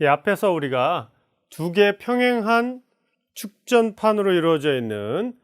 이 앞에서 우리가 두 개 평행한 축전판으로 이루어져 있는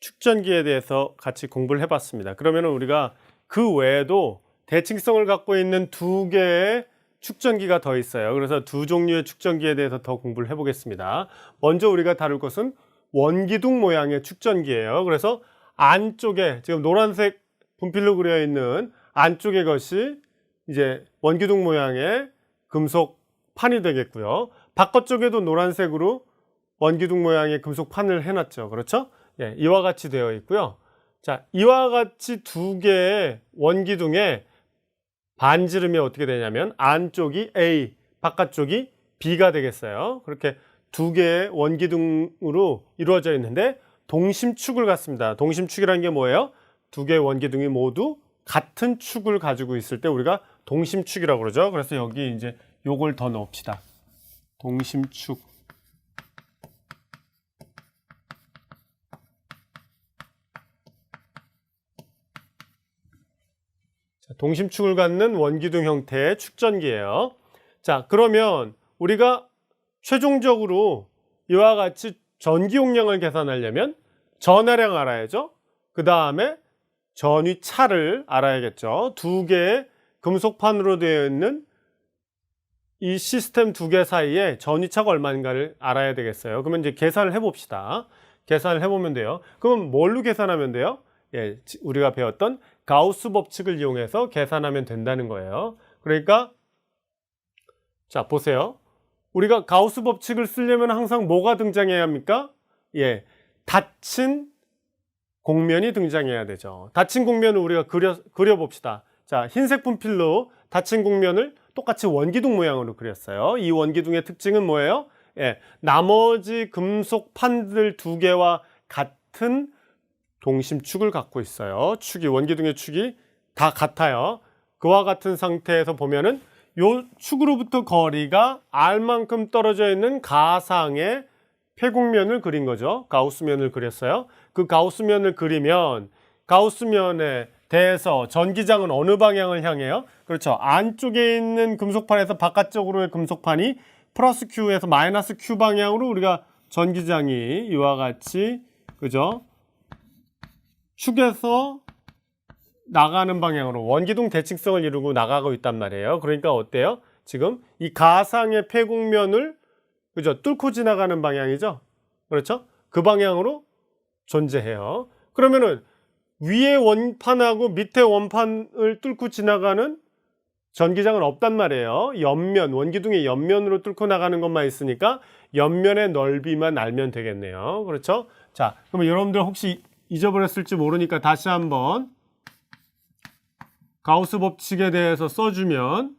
축전기에 대해서 같이 공부를 해봤습니다. 그러면 우리가 그 외에도 대칭성을 갖고 있는 두 개의 축전기가 더 있어요. 그래서 두 종류의 축전기에 대해서 더 공부를 해보겠습니다. 먼저 우리가 다룰 것은 원기둥 모양의 축전기예요. 그래서 안쪽에 지금 노란색 분필로 그려 있는 안쪽의 것이 이제 원기둥 모양의 금속 판이 되겠고요. 바깥쪽에도 노란색으로 원기둥 모양의 금속 판을 해놨죠. 그렇죠? 예, 이와 같이 되어 있고요. 자, 이와 같이 두 개의 원기둥에 반지름이 어떻게 되냐면 안쪽이 A, 바깥쪽이 B가 되겠어요. 그렇게 두 개의 원기둥으로 이루어져 있는데 동심축을 갖습니다. 동심축이라는 게 뭐예요? 두 개의 원기둥이 모두 같은 축을 가지고 있을 때 우리가 동심축이라고 그러죠. 그래서 여기 이제 요걸 더 넣읍시다. 동심축. 자, 동심축을 갖는 원기둥 형태의 축전기예요. 자, 그러면 우리가 최종적으로 이와 같이 전기 용량을 계산하려면 전하량 알아야죠. 그 다음에 전위 차를 알아야겠죠. 두 개의 금속판으로 되어 있는 이 시스템 두 개 사이에 전위차가 얼마인가를 알아야 되겠어요. 그러면 이제 계산을 해봅시다. 계산을 해보면 돼요. 그럼 뭘로 계산하면 돼요? 예, 지- 우리가 배웠던 가우스 법칙을 이용해서 계산하면 된다는 거예요. 그러니까 자 보세요. 우리가 가우스 법칙을 쓰려면 항상 뭐가 등장해야 합니까? 예, 닫힌 공면이 등장해야 되죠. 닫힌 공면을 우리가 그려 그려봅시다. 자, 흰색 분필로 닫힌 공면을 똑같이 원기둥 모양으로 그렸어요. 이 원기둥의 특징은 뭐예요? 예, 나머지 금속 판들 두 개와 같은 동심축을 갖고 있어요. 축이 원기둥의 축이 다 같아요. 그와 같은 상태에서 보면은 요 축으로부터 거리가 r만큼 떨어져 있는 가상의 폐곡면을 그린 거죠. 가우스면을 그렸어요. 그 가우스면을 그리면 가우스면에 대해서 전기장은 어느 방향을 향해요? 그렇죠. 안쪽에 있는 금속판에서 바깥쪽으로의 금속판이 플러스 Q에서 마이너스 Q 방향으로 우리가 전기장이 이와 같이 그죠? 축에서 나가는 방향으로 원기둥 대칭성을 이루고 나가고 있단 말이에요. 그러니까 어때요? 지금 이 가상의 폐곡면을 그죠? 뚫고 지나가는 방향이죠. 그렇죠? 그 방향으로 존재해요. 그러면은 위에 원판하고 밑에 원판을 뚫고 지나가는 전기장은 없단 말이에요. 옆면, 원기둥의 옆면으로 뚫고 나가는 것만 있으니까 옆면의 넓이만 알면 되겠네요. 그렇죠? 자, 그러면 여러분들 혹시 잊어버렸을지 모르니까 다시 한번 가우스 법칙에 대해서 써주면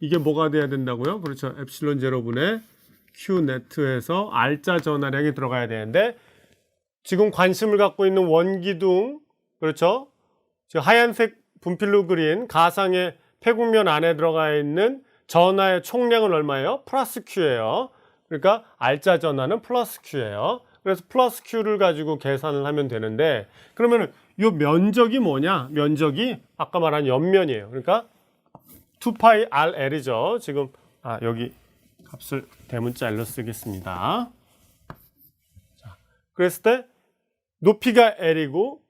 이게 뭐가 돼야 된다고요? 그렇죠. 엡실론 제로분의 Q 네트에서 R자 전하량이 들어가야 되는데 지금 관심을 갖고 있는 원기둥 그렇죠? 저 하얀색 분필로 그린 가상의 폐국면 안에 들어가 있는 전하의 총량은 얼마예요? 플러스 Q예요. 그러니까 R자 전하는 플러스 Q예요. 그래서 플러스 Q를 가지고 계산을 하면 되는데 그러면 은 이 면적이 뭐냐? 면적이 아까 말한 옆면이에요. 그러니까 2파이 RL이죠. 지금 아 여기 값을 대문자 L로 쓰겠습니다. 자, 그랬을 때 높이가 L이고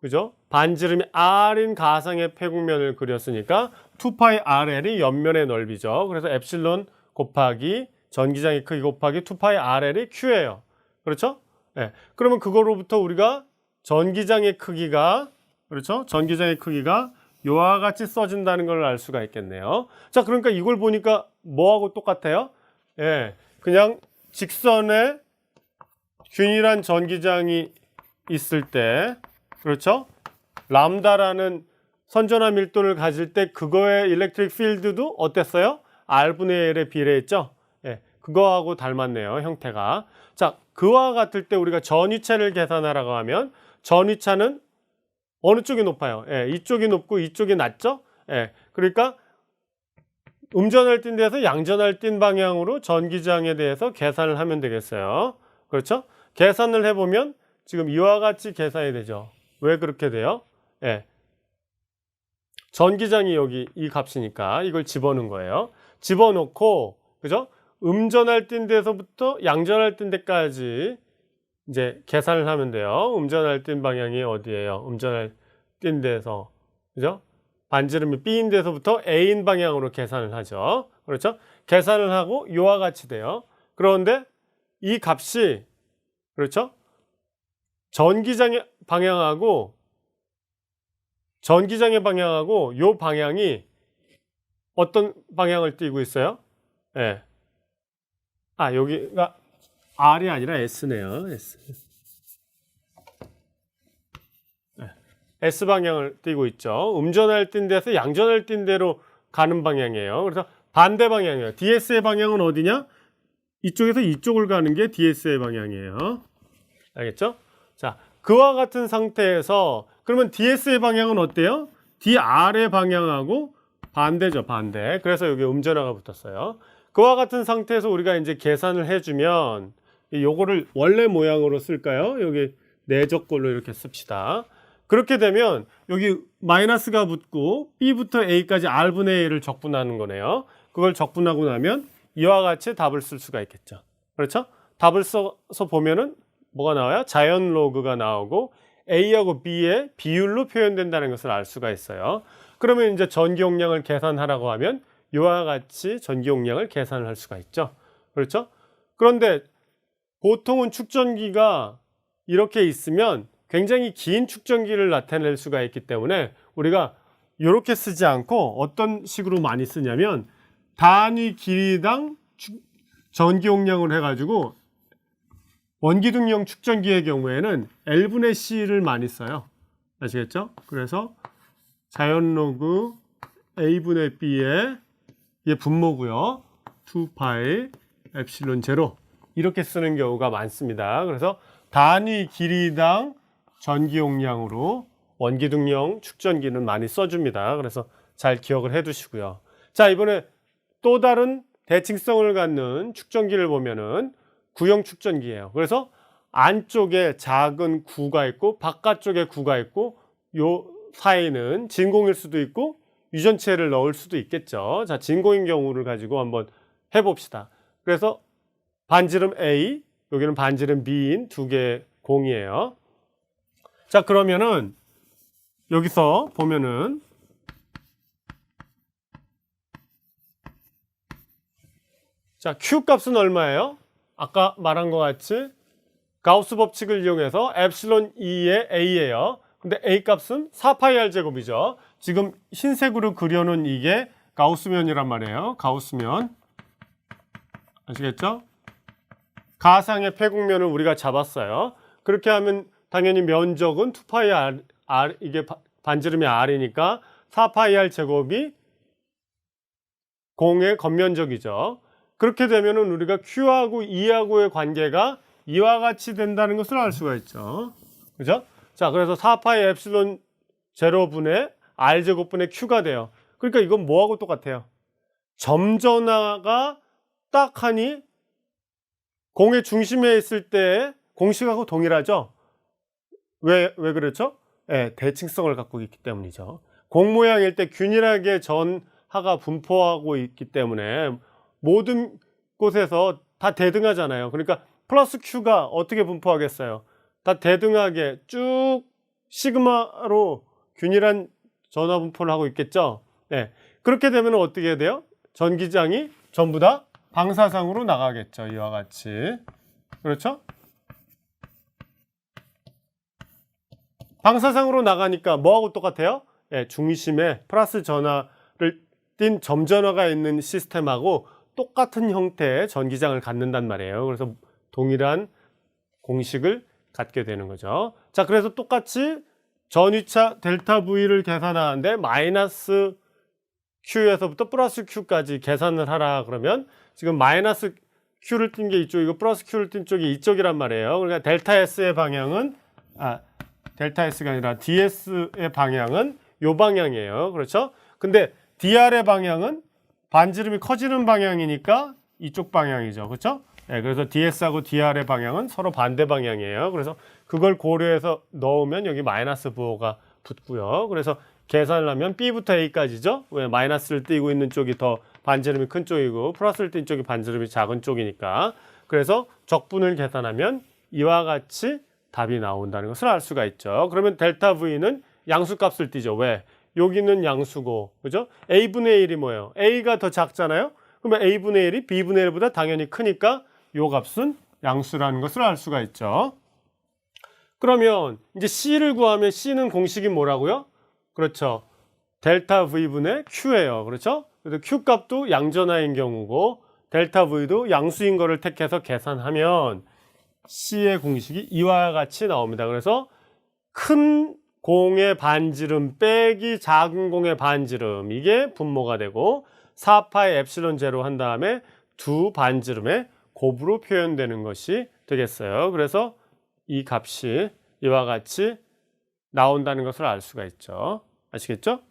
그죠? 반지름이 R인 가상의 폐국면을 그렸으니까 2파이 RL이 옆면의 넓이죠. 그래서 엡실론 곱하기 전기장의 크기 곱하기 2파이 RL이 Q예요. 그렇죠? 예. 그러면 그거로부터 우리가 전기장의 크기가 그렇죠? 전기장의 크기가 요와 같이 써진다는 걸 알 수가 있겠네요. 자, 그러니까 이걸 보니까 뭐하고 똑같아요? 예. 그냥 직선에 균일한 전기장이 있을 때 그렇죠? 람다라는 선전화 밀도를 가질 때 그거의 일렉트릭 필드도 어땠어요? R분의 L에 비례했죠? 예, 그거하고 닮았네요, 형태가. 자, 그와 같을 때 우리가 전위차를 계산하라고 하면 전위차는 어느 쪽이 높아요? 예, 이쪽이 높고 이쪽이 낮죠? 예, 그러니까 음전할 뛴 데서 양전할 뛴 방향으로 전기장에 대해서 계산을 하면 되겠어요. 그렇죠? 계산을 해보면 지금 이와 같이 계산이 되죠. 왜 그렇게 돼요? 예. 전기장이 여기 이 값이니까 이걸 집어넣은 거예요. 집어넣고 그죠? 음전할 뛴 데서부터 양전할 뛴 데까지 이제 계산을 하면 돼요. 음전할 뛴 방향이 어디예요? 음전할 뛴 데서 그죠? 반지름이 B인 데서부터 A인 방향으로 계산을 하죠. 그렇죠? 계산을 하고 이와 같이 돼요. 그런데 이 값이 그렇죠? 전기장의 방향하고 전기장의 방향하고 요 방향이 어떤 방향을 띠고 있어요? 예. 네. 아, 여기가 R이 아니라 S네요. S. 네. S 방향을 띠고 있죠. 음전할 뛴 데서 양전할 뛴 데로 가는 방향이에요. 그래서 반대 방향이에요. DS의 방향은 어디냐? 이쪽에서 이쪽을 가는 게 DS의 방향이에요. 알겠죠? 자, 그와 같은 상태에서 그러면 DS의 방향은 어때요? DR의 방향하고 반대죠, 반대. 그래서 여기 음전화가 붙었어요. 그와 같은 상태에서 우리가 이제 계산을 해주면 요거를 원래 모양으로 쓸까요? 여기 내적골로 이렇게 씁시다. 그렇게 되면 여기 마이너스가 붙고 B부터 A까지 R분의 A를 적분하는 거네요. 그걸 적분하고 나면 이와 같이 답을 쓸 수가 있겠죠. 그렇죠? 답을 써서 보면은 뭐가 나와요? 자연 로그가 나오고 A하고 B의 비율로 표현된다는 것을 알 수가 있어요. 그러면 이제 전기 용량을 계산하라고 하면 이와 같이 전기 용량을 계산을 할 수가 있죠. 그렇죠? 그런데 보통은 축전기가 이렇게 있으면 굉장히 긴 축전기를 나타낼 수가 있기 때문에 우리가 이렇게 쓰지 않고 어떤 식으로 많이 쓰냐면 단위 길이당 전기 용량을 해가지고 원기둥형 축전기의 경우에는 L분의 C를 많이 써요. 아시겠죠? 그래서 자연 로그 A분의 B의 분모고요. 2파이 엡실론 제로 이렇게 쓰는 경우가 많습니다. 그래서 단위 길이당 전기 용량으로 원기둥형 축전기는 많이 써줍니다. 그래서 잘 기억을 해두시고요. 자 이번에 또 다른 대칭성을 갖는 축전기를 보면은 구형 축전기예요. 그래서 안쪽에 작은 구가 있고 바깥쪽에 구가 있고 요 사이는 진공일 수도 있고 유전체를 넣을 수도 있겠죠. 자, 진공인 경우를 가지고 한번 해봅시다. 그래서 반지름 A, 여기는 반지름 B인 두 개의 공이에요. 자, 그러면은 여기서 보면은 자, Q 값은 얼마예요? 아까 말한 것 같이 가우스 법칙을 이용해서 엡실론 E의 A예요. 근데 A 값은 4파이 R 제곱이죠. 지금 흰색으로 그려놓은 이게 가우스면이란 말이에요. 가우스면. 아시겠죠? 가상의 폐곡면을 우리가 잡았어요. 그렇게 하면 당연히 면적은 2파이 R, 이게 반지름이 R이니까 4파이 R 제곱이 공의 겉면적이죠. 그렇게 되면은 우리가 Q하고 E하고의 관계가 이와 같이 된다는 것을 알 수가 있죠. 그죠? 자, 그래서 4파이 엡실론 제로분의 R제곱분의 Q가 돼요. 그러니까 이건 뭐하고 똑같아요? 점전화가 딱 하니 공의 중심에 있을 때 공식하고 동일하죠? 왜, 왜 그렇죠? 네, 대칭성을 갖고 있기 때문이죠. 공 모양일 때 균일하게 전하가 분포하고 있기 때문에 모든 곳에서 다 대등하잖아요. 그러니까 플러스 Q가 어떻게 분포하겠어요? 다 대등하게 쭉 시그마로 균일한 전화 분포를 하고 있겠죠. 네. 그렇게 되면 어떻게 돼요? 전기장이 전부 다 방사상으로 나가겠죠. 이와 같이. 그렇죠? 방사상으로 나가니까 뭐하고 똑같아요? 네, 중심에 플러스 전화를 띤 점전화가 있는 시스템하고 똑같은 형태의 전기장을 갖는단 말이에요. 그래서 동일한 공식을 갖게 되는 거죠. 자, 그래서 똑같이 전위차 델타 V를 계산하는데 마이너스 Q에서부터 플러스 Q까지 계산을 하라 그러면 지금 마이너스 Q를 띈 게 이쪽이고 플러스 Q를 띈 쪽이 이쪽이란 말이에요. 그러니까 델타 S의 방향은 아 델타 S가 아니라 DS의 방향은 요 방향이에요. 그렇죠? 근데 DR의 방향은 반지름이 커지는 방향이니까 이쪽 방향이죠. 그렇죠? 네, 그래서 DS하고 DR의 방향은 서로 반대 방향이에요. 그래서 그걸 고려해서 넣으면 여기 마이너스 부호가 붙고요. 그래서 계산을 하면 B부터 A까지죠. 왜 마이너스를 띄고 있는 쪽이 더 반지름이 큰 쪽이고 플러스를 띈 쪽이 반지름이 작은 쪽이니까 그래서 적분을 계산하면 이와 같이 답이 나온다는 것을 알 수가 있죠. 그러면 델타 V는 양수값을 띄죠. 왜? 여기는 양수고, 그죠? A분의 1이 뭐예요? A가 더 작잖아요? 그러면 A분의 1이 B분의 1보다 당연히 크니까 요 값은 양수라는 것을 알 수가 있죠. 그러면 이제 C를 구하면 C는 공식이 뭐라고요? 그렇죠. 델타 V분의 Q예요. 그렇죠? 그래서 Q 값도 양전하인 경우고 델타 V도 양수인 거를 택해서 계산하면 C의 공식이 이와 같이 나옵니다. 그래서 큰 공의 반지름 빼기 작은 공의 반지름 이게 분모가 되고 4파의 엡실론 제로 한 다음에 두 반지름의 곱으로 표현되는 것이 되겠어요. 그래서 이 값이 이와 같이 나온다는 것을 알 수가 있죠. 아시겠죠?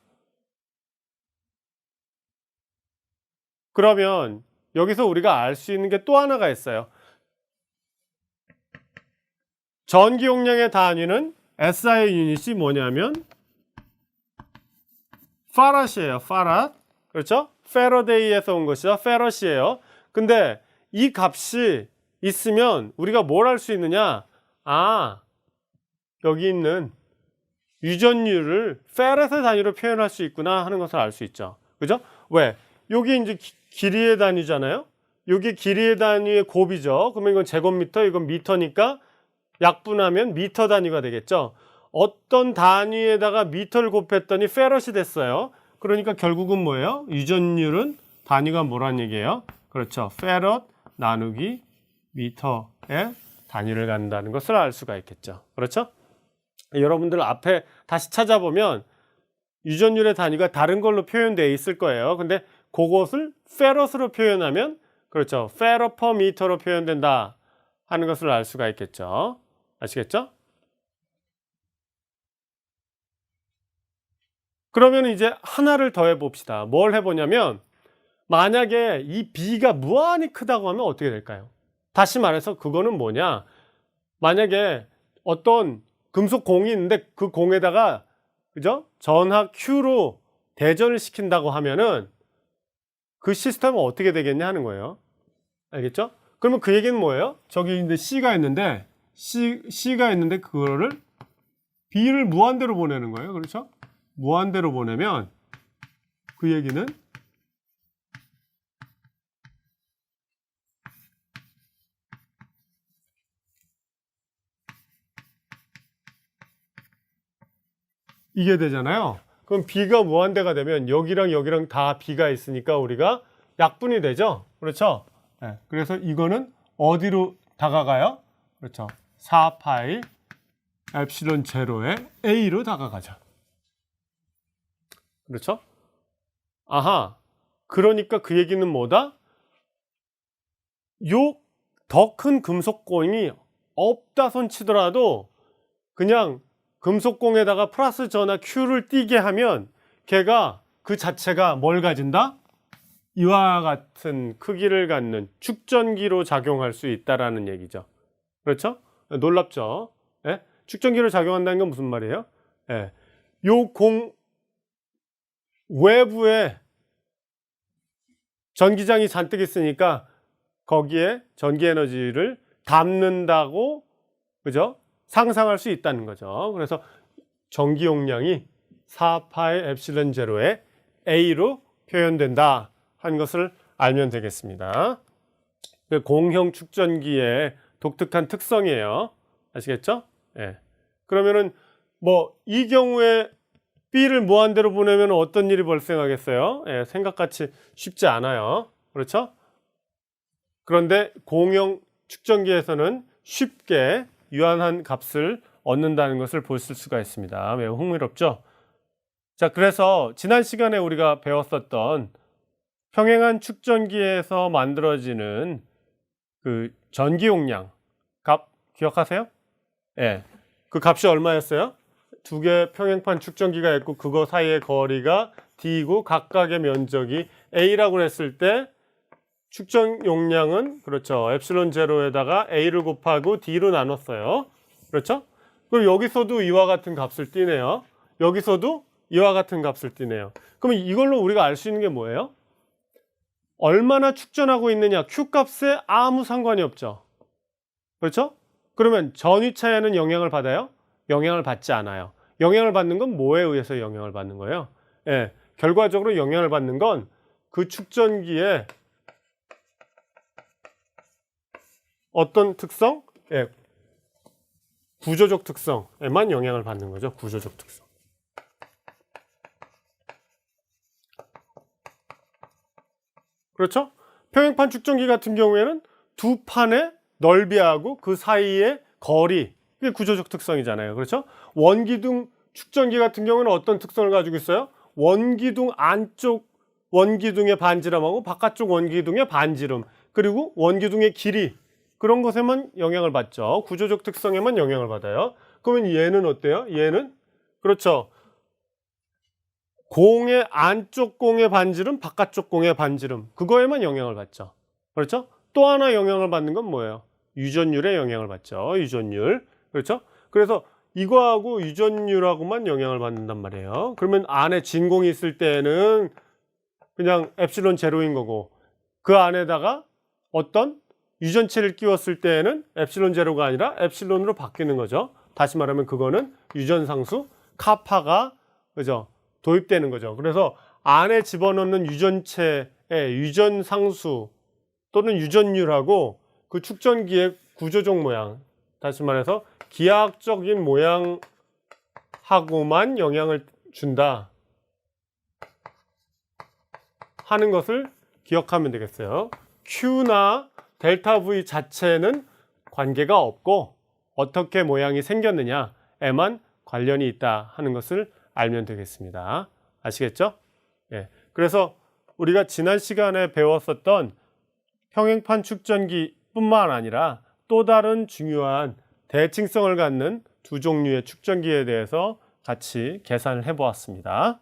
그러면 여기서 우리가 알 수 있는 게 또 하나가 있어요. 전기 용량의 단위는 SI 유닛이 뭐냐면 파랏이에요. 파랏. 그렇죠? 페러데이에서 온 것이죠. 페럿이에요. 근데 이 값이 있으면 우리가 뭘 할 수 있느냐? 아, 여기 있는 유전율을 페렛의 단위로 표현할 수 있구나 하는 것을 알 수 있죠. 그죠? 왜? 여기 이제 기- 길이의 단위잖아요. 여기 길이의 단위의 곱이죠. 그러면 이건 제곱미터, 이건 미터니까 약분하면 미터 단위가 되겠죠. 어떤 단위에다가 미터를 곱했더니 페럿이 됐어요. 그러니까 결국은 뭐예요? 유전율은 단위가 뭐란 얘기예요? 그렇죠. 페럿 나누기 미터의 단위를 갖는다는 것을 알 수가 있겠죠. 그렇죠? 여러분들 앞에 다시 찾아보면 유전율의 단위가 다른 걸로 표현되어 있을 거예요. 근데 그것을 페럿으로 표현하면 그렇죠. 페럿 퍼 미터로 표현된다 하는 것을 알 수가 있겠죠. 아시겠죠? 그러면 이제 하나를 더 해 봅시다. 뭘 해보냐면 만약에 이 B가 무한히 크다고 하면 어떻게 될까요? 다시 말해서 그거는 뭐냐? 만약에 어떤 금속 공이 있는데 그 공에다가 그죠? 전하 Q로 대전을 시킨다고 하면은 그 시스템은 어떻게 되겠냐 하는 거예요. 알겠죠? 그러면 그 얘기는 뭐예요? 저기 이제 C가 있는데 C, C가 있는데 그거를 B를 무한대로 보내는 거예요. 그렇죠? 무한대로 보내면 그 얘기는 이게 되잖아요. 그럼 B가 무한대가 되면 여기랑 여기랑 다 B가 있으니까 우리가 약분이 되죠. 그렇죠? 네, 그래서 이거는 어디로 다가가요? 그렇죠. 4파이 엡실론 제로의 A로 다가가죠. 그렇죠? 아하. 그러니까 그 얘기는 뭐다? 요 더 큰 금속공이 없다 손 치더라도 그냥 금속공에다가 플러스 전화 Q를 띄게 하면 걔가 그 자체가 뭘 가진다? 이와 같은 크기를 갖는 축전기로 작용할 수 있다라는 얘기죠. 그렇죠? 놀랍죠? 예? 축전기로 작용한다는 건 무슨 말이에요? 예. 요공 외부에 전기장이 잔뜩 있으니까 거기에 전기 에너지를 담는다고 그죠? 상상할 수 있다는 거죠. 그래서 전기 용량이 4파의 엡실론 제로의 A로 표현된다 하는 것을 알면 되겠습니다. 그 공형 축전기의 독특한 특성이에요. 아시겠죠? 예. 그러면은 뭐 이 경우에 B를 무한대로 보내면 어떤 일이 발생하겠어요? 예, 생각같이 쉽지 않아요. 그렇죠? 그런데 공형 축전기에서는 쉽게 유한한 값을 얻는다는 것을 볼 수가 있습니다. 매우 흥미롭죠? 자, 그래서 지난 시간에 우리가 배웠었던 평행한 축전기에서 만들어지는 그 전기 용량 값 기억하세요? 예. 그 값이 얼마였어요? 두 개 평행판 축전기가 있고 그거 사이의 거리가 D이고 각각의 면적이 A라고 했을 때 축전 용량은 그렇죠. 엡실론 제로에다가 A를 곱하고 D로 나눴어요. 그렇죠? 그리고 여기서도 이와 같은 값을 띠네요. 여기서도 이와 같은 값을 띠네요. 그러면 이걸로 우리가 알 수 있는 게 뭐예요? 얼마나 축전하고 있느냐 Q 값에 아무 상관이 없죠. 그렇죠? 그러면 전위차에는 영향을 받아요? 영향을 받지 않아요. 영향을 받는 건 뭐에 의해서 영향을 받는 거예요? 예, 결과적으로 영향을 받는 건 그 축전기의 어떤 특성? 예, 구조적 특성에만 영향을 받는 거죠. 구조적 특성. 그렇죠? 평행판 축전기 같은 경우에는 두 판의 넓이하고 그 사이의 거리 이게 구조적 특성이잖아요. 그렇죠? 원기둥 축전기 같은 경우는 어떤 특성을 가지고 있어요? 원기둥 안쪽 원기둥의 반지름하고 바깥쪽 원기둥의 반지름 그리고 원기둥의 길이 그런 것에만 영향을 받죠. 구조적 특성에만 영향을 받아요. 그러면 얘는 어때요? 얘는 그렇죠. 공의 안쪽 공의 반지름, 바깥쪽 공의 반지름 그거에만 영향을 받죠. 그렇죠? 또 하나 영향을 받는 건 뭐예요? 유전율에 영향을 받죠. 유전율. 그렇죠? 그래서 이거하고 유전율하고만 영향을 받는단 말이에요. 그러면 안에 진공이 있을 때는 그냥 엡실론 제로인 거고 그 안에다가 어떤 유전체를 끼웠을 때에는 엡실론 제로가 아니라 엡실론으로 바뀌는 거죠. 다시 말하면 그거는 유전상수 카파가 그죠? 도입되는 거죠. 그래서 안에 집어넣는 유전체의 유전 상수 또는 유전율하고 그 축전기의 구조적 모양, 다시 말해서 기하학적인 모양하고만 영향을 준다 하는 것을 기억하면 되겠어요. Q나 델타 V 자체는 관계가 없고 어떻게 모양이 생겼느냐에만 관련이 있다 하는 것을 알면 되겠습니다. 아시겠죠? 예. 그래서 우리가 지난 시간에 배웠었던 평행판 축전기 뿐만 아니라 또 다른 중요한 대칭성을 갖는 두 종류의 축전기에 대해서 같이 계산을 해 보았습니다.